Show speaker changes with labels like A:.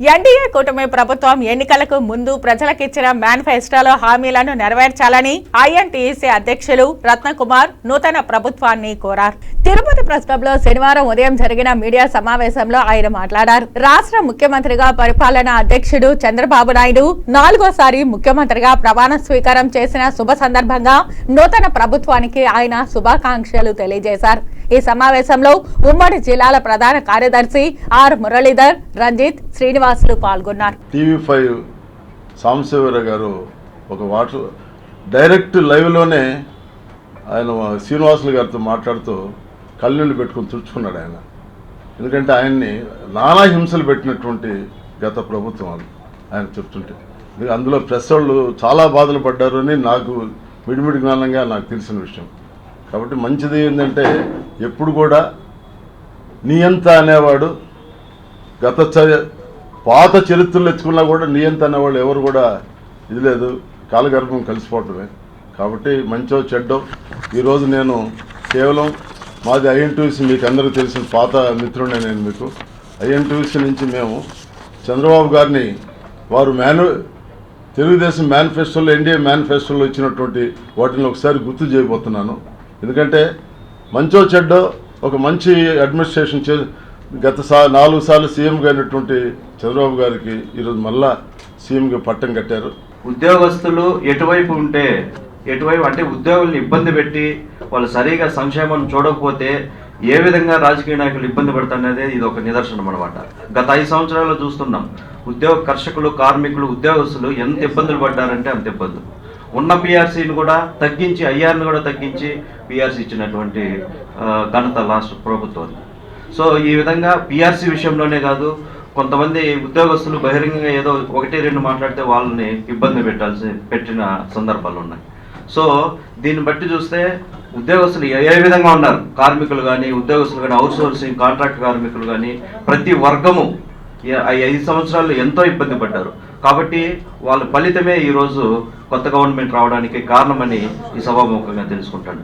A: NDA కూటమి ప్రభుత్వం ఎన్నికలకు ముందు ప్రజలకిచ్చిన మేనిఫెస్టోలో హామీలను నెరవేర్చాలని ఐఎన్టీఈసీ అధ్యక్షులు రత్నకుమార్ నూతన ప్రభుత్వాన్ని కోరారు. తిరుపతి ప్రెస్ క్లబ్లో శనివారం ఉదయం జరిగిన మీడియా సమావేశంలో ఆయన మాట్లాడారు. రాష్ట్ర ముఖ్యమంత్రిగా పరిపాలన అధ్యక్షుడు చంద్రబాబు నాయుడు నాలుగోసారి ముఖ్యమంత్రిగా ప్రమాణ స్వీకారం చేసిన శుభ సందర్భంగా నూతన ప్రభుత్వానికి ఆయన శుభాకాంక్షలు తెలియజేశారు. ఈ సమావేశంలో ఉమ్మడి జిల్లాల ప్రధాన కార్యదర్శి ఆర్ మురళీధర్ రంజిత్ శ్రీనివాసులు పాల్గొన్నారు.
B: టీవీ ఫైవ్ సాంబశివర గారు ఒక వాటర్ డైరెక్ట్ లైవ్లోనే ఆయన శ్రీనివాసులు గారితో మాట్లాడుతూ కళ్ళు పెట్టుకొని తుడుచుకున్నాడు ఆయన. ఎందుకంటే ఆయన్ని నానా హింసలు పెట్టినటువంటి గత ప్రభుత్వం అది. ఆయన చెప్తుంటే. అందులో ప్రెస్ వాళ్ళు చాలా బాధలు పడ్డారు అని నాకు మిడిమిడి జ్ఞానంగా నాకు తెలిసిన విషయం. కాబట్టి మంచిది ఏంటంటే ఎప్పుడు కూడా నియంత అనేవాడు గత పాత చరిత్రలు ఎత్తుకున్నా కూడా నియంత అనేవాళ్ళు ఎవరు కూడా ఇది లేదు. కాలగర్భం కలిసిపోవటమే. కాబట్టి మంచో చెడ్డో ఈరోజు నేను కేవలం మాది ఐఎన్టీసీ మీకు అందరూ తెలిసిన పాత మిత్రుడే నేను మీకు. ఐఎన్టీసీ నుంచి మేము చంద్రబాబు గారిని వారు మేను తెలుగుదేశం మేనిఫెస్టోలో ఎన్డీఏ మేనిఫెస్టోలో ఇచ్చినటువంటి వాటిని ఒకసారి గుర్తు చేయబోతున్నాను. ఎందుకంటే మంచో చెడ్డో ఒక మంచి అడ్మినిస్ట్రేషన్ చే గత సా నాలుగు సార్లు సీఎంగా అయినటువంటి చంద్రబాబు గారికి ఈరోజు మళ్ళా సీఎంగా పట్టం కట్టారు.
C: ఉద్యోగస్తులు ఎటువైపు ఉంటే ఎటువైపు అంటే ఉద్యోగుల్ని ఇబ్బంది పెట్టి వాళ్ళు సరిగా సంక్షేమం చూడకపోతే ఏ విధంగా రాజకీయ నాయకులు ఇబ్బంది పడుతున్నదే ఇది ఒక నిదర్శనం అనమాట గత ఐదు సంవత్సరాల్లో చూస్తున్నాం ఉద్యోగ కర్షకులు కార్మికులు ఉద్యోగస్తులు ఎంత ఇబ్బందులు పడ్డారంటే అంత ఇబ్బందులు ఉన్న పిఆర్సీని కూడా తగ్గించి ఐఆర్ని కూడా తగ్గించి పిఆర్సీ ఇచ్చినటువంటి ఘనత లాస్ట్ ప్రభుత్వం సో ఈ విధంగా పిఆర్సీ విషయంలోనే కాదు కొంతమంది ఉద్యోగస్తులు బహిరంగంగా ఏదో ఒకటి రెండు మాట్లాడితే వాళ్ళని ఇబ్బంది పెట్టాల్సి పెట్టిన సందర్భాలు ఉన్నాయి సో దీన్ని బట్టి చూస్తే ఉద్యోగస్తులు ఏ ఏ విధంగా ఉన్నారు? కార్మికులు కానీ ఉద్యోగస్తులు కానీ అవుట్ సోర్సింగ్ కాంట్రాక్ట్ కార్మికులు కానీ ప్రతి వర్గము ఐదు సంవత్సరాలు ఎంతో ఇబ్బంది పడ్డారు. కాబట్టి వాళ్ళ ఫలితమే ఈరోజు కొత్త గవర్నమెంట్ రావడానికి కారణమని ఈ సభాముఖంగా తెలుసుకుంటాను.